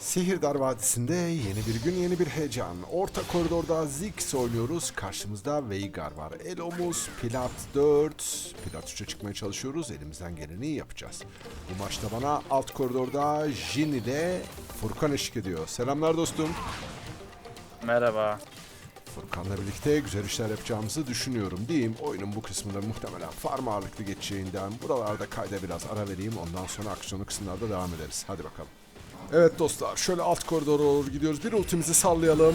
Sihirdar Vadisi'nde yeni bir gün yeni bir heyecan. Orta koridorda Ziggs oynuyoruz. Karşımızda Veigar var. Elomuz Plat 4. Plat 3'e çıkmaya çalışıyoruz. Elimizden geleni yapacağız. Bu maçta bana alt koridorda Jin ile Furkan eşlik ediyor. Selamlar dostum. Merhaba. Furkan'la birlikte güzel işler yapacağımızı düşünüyorum diyeyim. Oyunun bu kısmında muhtemelen farm ağırlıklı geçeceğinden buralarda kayda biraz ara vereyim. Ondan sonra aksiyonlu kısımlarda devam ederiz. Hadi bakalım. Evet dostlar şöyle alt koridora doğru gidiyoruz. Bir ultimizi sallayalım.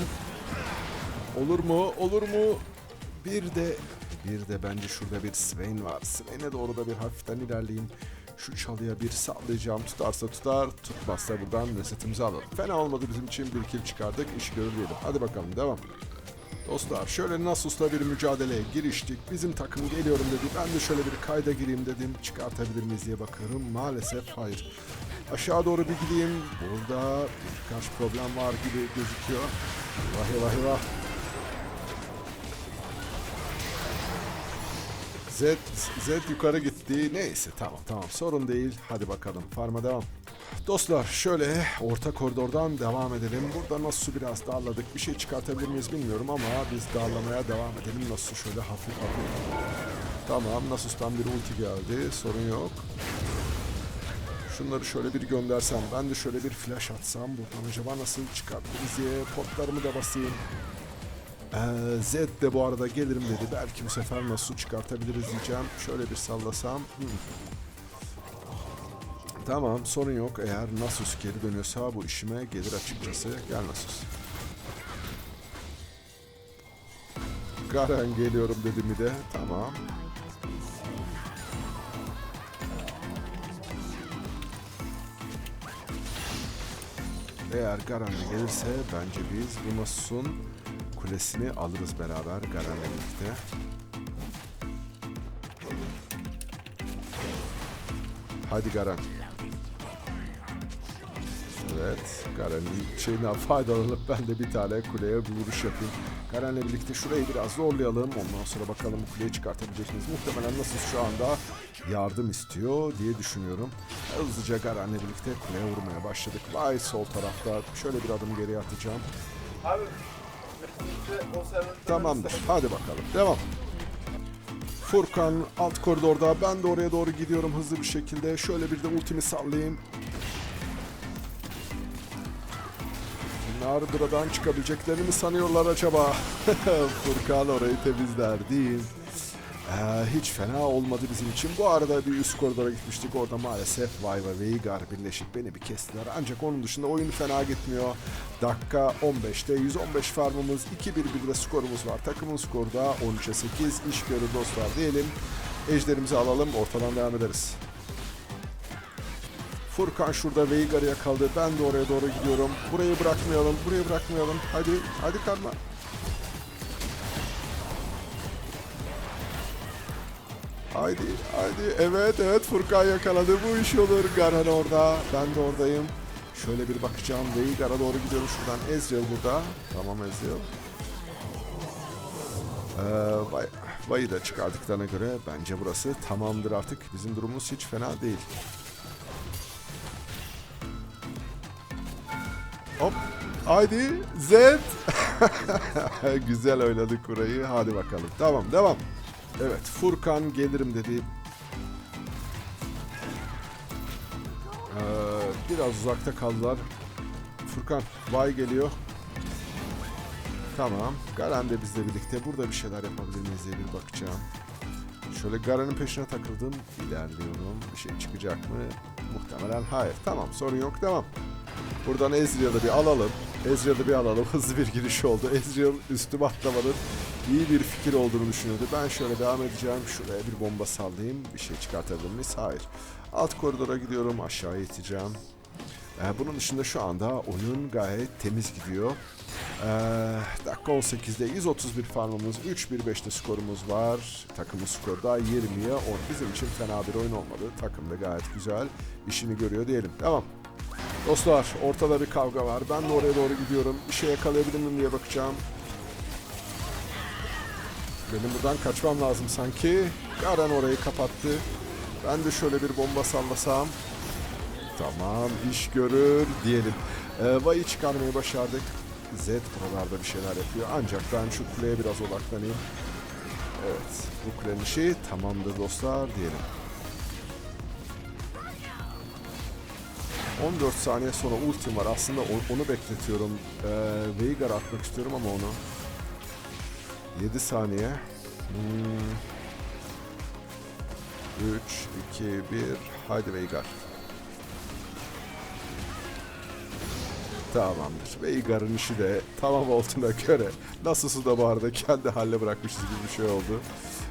Olur mu? Olur mu? Bir de bir de bence şurada bir Swain var. Swain'e doğru da bir hafiften ilerleyeyim. Şu çalıya bir sallayacağım. Tutarsa tutar, tutmazsa buradan resetimizi alalım. Fena olmadı bizim için bir kill çıkardık. İş görür diyelim. Hadi bakalım devam. Dostlar şöyle Nasus'la bir mücadeleye giriştik. Bizim takım geliyorum dedi. Ben de şöyle bir kayda gireyim dedim. Çıkartabilir miyiz diye bakıyorum. Maalesef hayır. Aşağı doğru bir gideyim. Burada birkaç problem var gibi gözüküyor. Vah vah vah. Z, Z yukarı gitti. Neyse tamam tamam sorun değil. Hadi bakalım farma devam. Dostlar şöyle orta koridordan devam edelim. Burada nasıl biraz darladık. Bir şey çıkartabilir miyiz bilmiyorum ama biz darlamaya devam edelim. Nasıl şöyle hafif hafif. Tamam Nasus'tan bir ulti geldi. Sorun yok. Şunları şöyle bir göndersem. Ben de şöyle bir flash atsam. Buradan acaba nasıl çıkartırız diye potlarımı da basayım. Ee, Zed de bu arada gelirim dedi. Belki bu sefer nasıl çıkartabiliriz diyeceğim. Şöyle bir sallasam. Hı. Tamam sorun yok. Eğer Nasus geri dönüyorsa bu işime gelir açıkçası. Gel Nasus. Garen geliyorum dedi mi de. Tamam. Eğer Garen gelirse bence biz Nasus'un kulesini alırız beraber Garen'le birlikte. Hadi Garen. Evet, Garen'in şeyinden faydalanıp ben de bir tane kuleye bir vuruş yapayım. Garen'le birlikte şurayı biraz zorlayalım. Ondan sonra bakalım bu kuleyi çıkartabilecek miyiz? Muhtemelen nasıl şu anda yardım istiyor diye düşünüyorum. Hızlıca Garen'le birlikte kuleye vurmaya başladık. Vay sol tarafta. Şöyle bir adım geriye atacağım. Abi Tamamdır. Hadi bakalım. Devam. Furkan alt koridorda. Ben de oraya doğru gidiyorum hızlı bir şekilde. Şöyle bir de ultimi sallayayım. Bunlar buradan çıkabileceklerini mi sanıyorlar acaba? Furkan orayı temizler değil. Ee, hiç fena olmadı bizim için. Bu arada bir üst koridora gitmiştik. Orada maalesef Vay ve Veigar birleşik beni bir kestiler. Ancak onun dışında oyun fena gitmiyor. Dakika 15'te 115 farmımız, 2-1-1'de skorumuz var. Takımın skoru da 13'e 8. İş görür dostlar diyelim. Ejderimizi alalım. Ortadan devam ederiz. Furkan şurada Veigar'ı yakaladı. Ben de oraya doğru gidiyorum. Burayı bırakmayalım. Burayı bırakmayalım. Hadi. Hadi karma. Haydi, haydi. Evet, evet Furkan yakaladı. Bu iş olur. Garan orada. Ben de oradayım. Şöyle bir bakacağım. Veigar'a doğru gidiyorum şuradan. Ezreal burada. Tamam Ezreal. Ee, Vay, Vay'ı da çıkardıklarına göre bence burası tamamdır artık. Bizim durumumuz hiç fena değil. Hop. Haydi. Z. Güzel oynadık burayı. Hadi bakalım. Tamam devam. Evet Furkan gelirim dedi. Ee, biraz uzakta kaldılar. Furkan Vay geliyor. Tamam. Garen de bizle birlikte. Burada bir şeyler yapabilir miyiz diye bir bakacağım. Şöyle Garen'in peşine takıldım. İlerliyorum. Bir şey çıkacak mı? Muhtemelen hayır. Tamam sorun yok. Devam. Buradan Ezreal'ı bir alalım. Ezreal'ı bir alalım. Hızlı bir giriş oldu. Ezreal üstüme atlamanın iyi bir fikir olduğunu düşünüyordu. Ben şöyle devam edeceğim. Şuraya bir bomba sallayayım. Bir şey çıkartabilir miyiz? Hayır. Alt koridora gidiyorum. Aşağı iteceğim. Ee, bunun dışında şu anda oyun gayet temiz gidiyor. Ee, dakika 18'de 131 farmımız, 3-1-5'te skorumuz var. Takımın skoru da 20'ye 10. Bizim için fena bir oyun olmadı. Takım da gayet güzel işini görüyor diyelim. Tamam. Dostlar ortada bir kavga var. Ben de oraya doğru gidiyorum. Bir şey yakalayabilir miyim diye bakacağım. Benim buradan kaçmam lazım sanki. Garen orayı kapattı. Ben de şöyle bir bomba sallasam. Tamam iş görür diyelim. Ee, Vay'ı çıkarmayı başardık. Z buralarda bir şeyler yapıyor. Ancak ben şu kuleye biraz odaklanayım. Evet. Bu kulenin işi tamamdır dostlar diyelim. 14 saniye sonra ultim var. Aslında onu bekletiyorum. Ee, Veigar atmak istiyorum ama onu. 7 saniye. Hmm. 3, 2, 1. Haydi Veigar. Tamamdır. Veigar'ın işi de tamam olduğuna göre nasıl da bu arada kendi haline bırakmışız gibi bir şey oldu.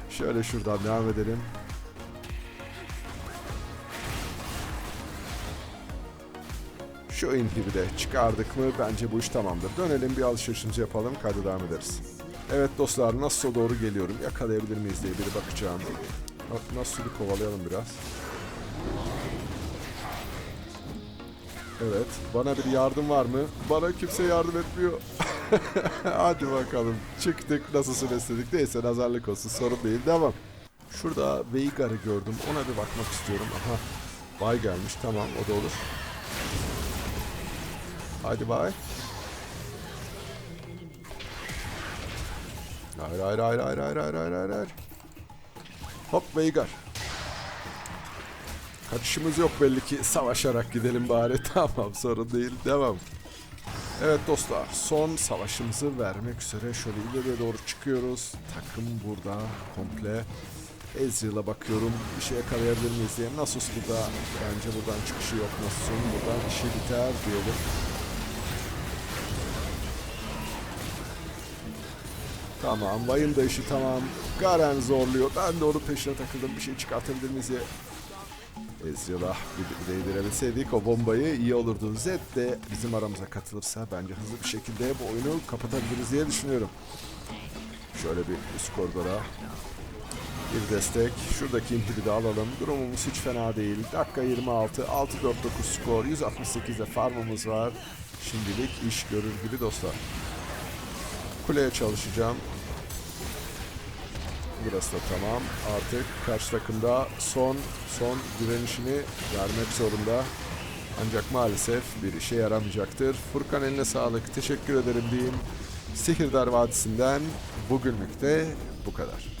Şöyle şuradan devam edelim. Şu inhibi de çıkardık mı bence bu iş tamamdır. Dönelim bir alışverişimizi yapalım kayda devam ederiz. Evet dostlar Nasus'a doğru geliyorum. Yakalayabilir miyiz diye bir bakacağım. Na- Nasus'u bir kovalayalım biraz. Evet. Bana bir yardım var mı? Bana kimse yardım etmiyor. Hadi bakalım. Çıktık. Nasılsın istedik. Neyse nazarlık olsun. Sorun değil. Devam. Şurada Veigar'ı gördüm. Ona bir bakmak istiyorum. Aha. Bay gelmiş. Tamam o da olur. Haydi bay. Hayır hayır hayır hayır hayır hayır hayır hayır hayır. Hop Veigar. Kaçışımız yok belli ki. Savaşarak gidelim bari. Tamam sorun değil. Devam. Evet dostlar son savaşımızı vermek üzere şöyle ileriye doğru çıkıyoruz. Takım burada komple. Ezreal'a bakıyorum. Bir şey yakalayabilir miyiz diye. Nasus burada. Bence buradan çıkışı yok Nasus'un. Buradan işi biter diyelim. Tamam. Vay'ın da işi tamam. Garen zorluyor. Ben de onun peşine takıldım. Bir şey çıkartabilir miyiz diye. Ezreal'a değdirebilseydik o bombayı iyi olurdu. Zed de bizim aramıza katılırsa bence hızlı bir şekilde bu oyunu kapatabiliriz diye düşünüyorum. Şöyle bir üst koridora bir destek. Şuradaki inhibi de alalım. Durumumuz hiç fena değil. Dakika 26. 6-4-9 skor. 168'de farmımız var. Şimdilik iş görür gibi dostlar. Kuleye çalışacağım. Burası da tamam. Artık karşı takımda son son direnişini vermek zorunda. Ancak maalesef bir işe yaramayacaktır. Furkan eline sağlık. Teşekkür ederim diyeyim. Sihirdar Vadisi'nden bugünlük de bu kadar.